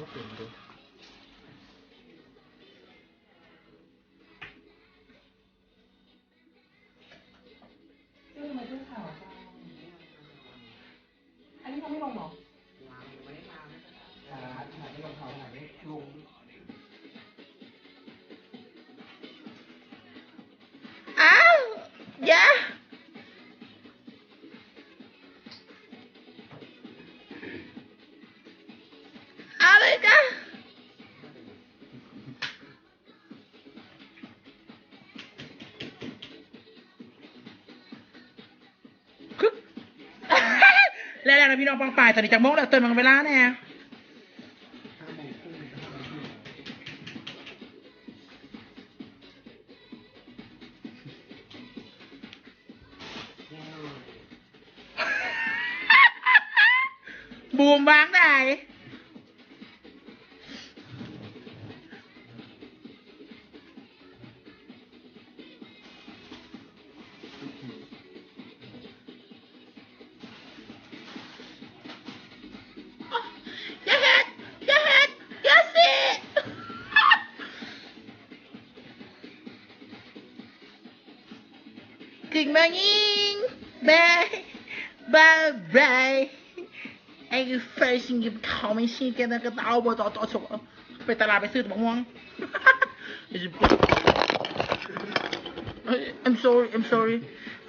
ก็เปลี่ยนดูซึ่งมันขึ้นข่าวจังอันนี้เขาไม่ลงเหรออ่าถ่ายไม่ลงเขาถ่ายไม่ลงอ้าวอย่าเอา แล้วแล้วนะพี่น้องปังปายตอนนี้จากโมงแล้วเตือนมังเวลาแน่ห้าโมงครึ่งถึงห้าโมงครึ่งบูมวางได้ ถึงมายิงบายบายบายไอ้เฟรชิงกับเขาไม่ชินกันนะก็เอาบต่อต่อชกไปตลาดไปซื้อตัวมะม่วง I'm sorry I'm sorry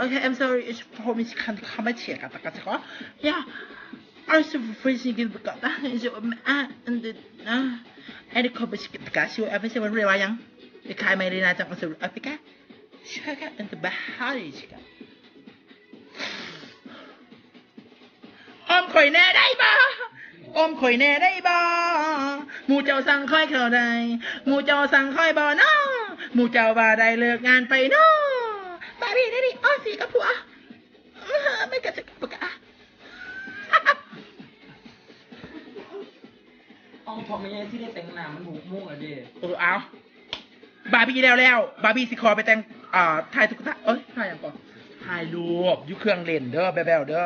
okay I'm sorry ich brauche mich kann kann mal checken da kannst du ja also freezing gibt es da so ah und ah ไอ้เด็กเขาไปชิกกาชิวเอาไปเชื่อมันเรียกว่ายังไอ้ใครไม่ได้น่าจะมาซื้อเอาไปแก เชื่อกันอันตรายชิกันออมข่อยแน่ได้บ่ออมข่อยแน่ได้บ่หมู่เจ้าสั่งค่อยเข้าได้หมู่เจ้าสั่งค่อยบ่เนาะหมู่เจ้าว่าได้เลิกงานไปเนาะบาร์บี้ได้ดิอ้อสิกับผัวอื้อไม่กระจะปะกะอ๋อพอไม่ใช่ที่ได้แต่งหน้ามันบุกมุ่งอะเด้เออเอา บาร์บี้แล้วแล้ว บาร์บี้สิคอไปแต่ง อ่าถ่ายตุ๊กตาเอ้ยถ่ายอย่างก่อนถ่ายรูปอยู่เครื่องเล่นเด้อแบ๊วๆเด้อ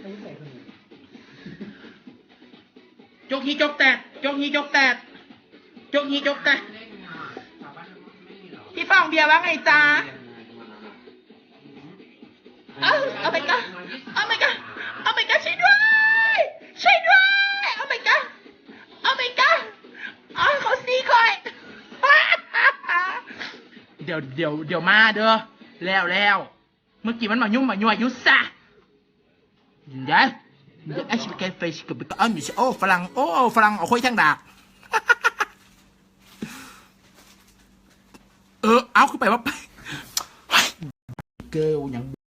ไม่ใส่ขนมจกฮีจกแตดจกฮีจกแตดจกฮีจกแตดพี่ฟองเบียร์ว่าไงจ๊ะเอ้าเอาไปกันเอาไปกันเอาไปกันช่วยด้วยช่วยด้วยเอาไปกันเอาไปกันเอาเขาซีคอย เดี๋ยวเดี๋ยวเดี๋ยวมาเด้อแล้วแล้วเมื่อกี้มันมายุ่งมายั่วยุ่งซะเดี๋ยวเดี๋ยวไอ้ชิบแกเฟชกับอ้าวมีโอ้ฝรั่งโอ้ฝรั่งเอาคุยทั้งดากเออเอาขึ้นไปว่าไปเกลอย่าง